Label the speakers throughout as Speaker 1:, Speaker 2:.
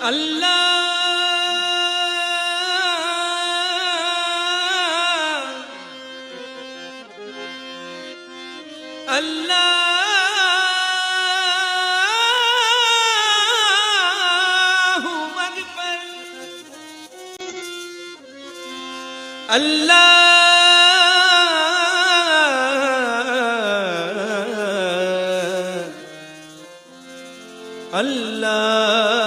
Speaker 1: আল্লাহ আল্লাহু আকবার আল্লাহ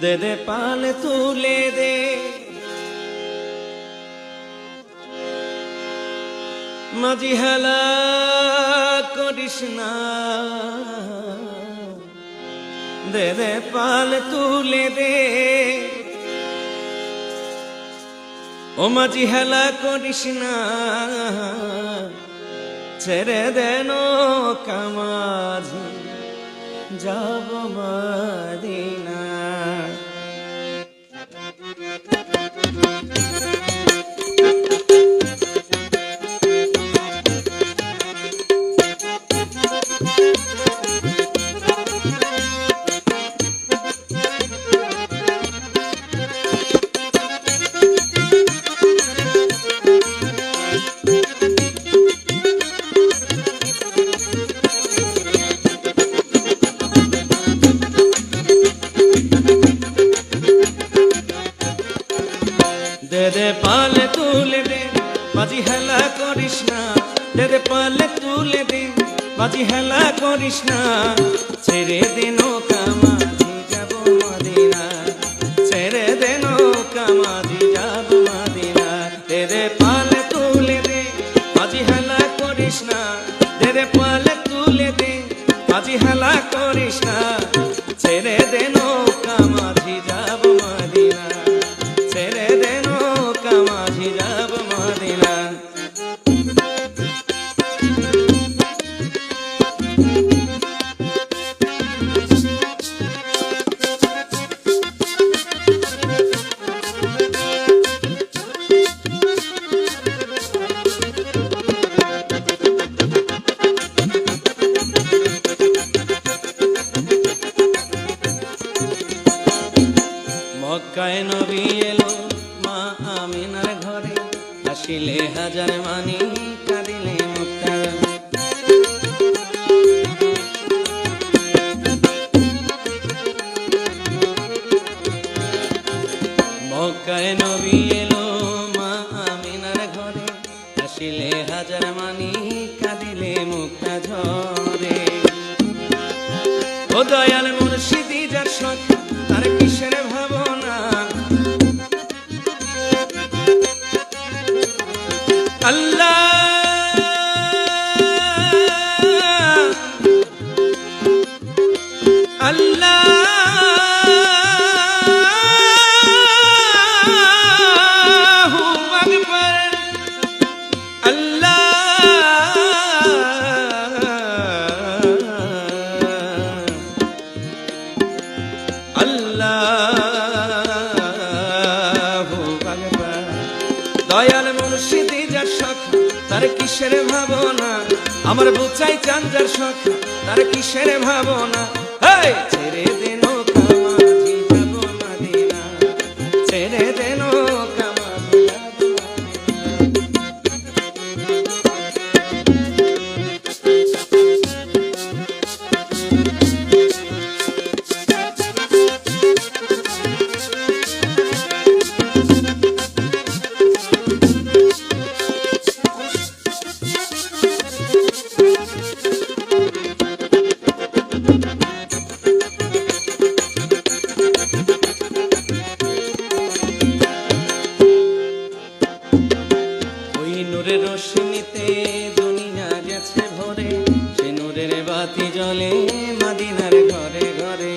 Speaker 1: দে দে পাল তুলে দে। মাঝি হেলা করিস না। দে দে পাল তুলে দে। ও মাঝি হেলা করিস না। ছেড়ে দেন কামাজি যাব মাদিনা। বাজি হেলা করিস না। ছেড়ে দে নৌকা মাঝি, যাব মদিনা। ছেড়ে দে নৌকা মাঝি, যাব মদিনা। দে পালে তুলে দে বাজি হেলা করিস না। দে পালে তুলে দে বাজি হেলা করিস না। ছেড়ে দে নৌকা মাঝি, যাব নবী এলো মা আমিনার ঘরে। আসিলে হাজার মানি কাঁদিলে মক্কায় নবী এলো মা আমিনার ঘরে। আসিলে হাজার মানি কাঁদিলে মুক্তা ঝরে। ও দয়াল মুর্শিদি আল্লাহ আল্লাহু আকবার আল্লাহ আল্লাহু আকবার দয়াল মুর্শিদি যার শখ তার কিসের ভাবনা? আমার বুচাই চান যার শখ তার কিসের ভাবনা? ছেড়ে দেন নূরের রোশনীতে দুনিয়া গেছে ভরে, সে নূরের বাতি জ্বলে মাদিনার ঘরে ঘরে।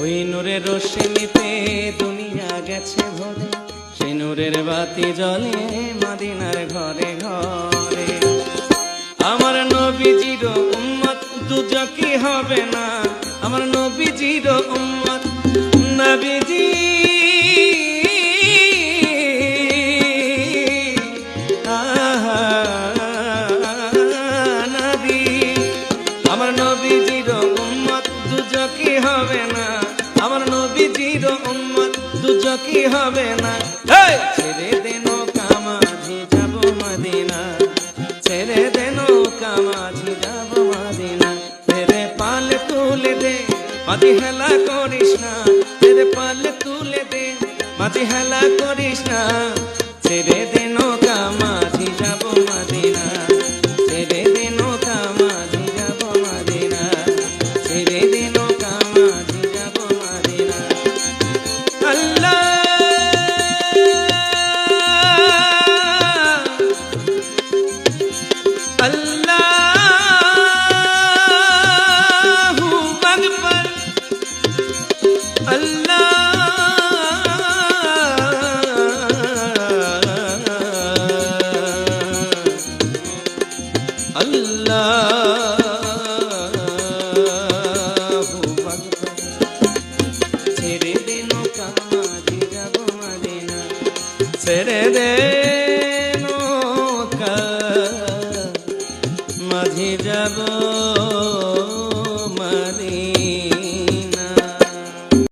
Speaker 1: ওই নূরের রোশনীতে দুনিয়া গেছে ভরে, সে নূরের বাতি জ্বলে মাদিনার ঘরে ঘরে। আমার নবীজির উম্মত দুজকি হবে না নবীজির উম্মত নবীজি। আমার হবে না। ছেড়ে দেন কামাঝি যাব মদিনা। ছেড়ে দেন কামাঝি যাব মদিনা। তেরে পাল তুলে দে মাঝি হেলা করিস না ছেড়ে পাল তুলে দে। মাঝি হেলা করিস না, ছেড়ে দে নৌকা, মাঝি যাব মদিনা ছেড়ে দে নৌকা। মাঝি যাব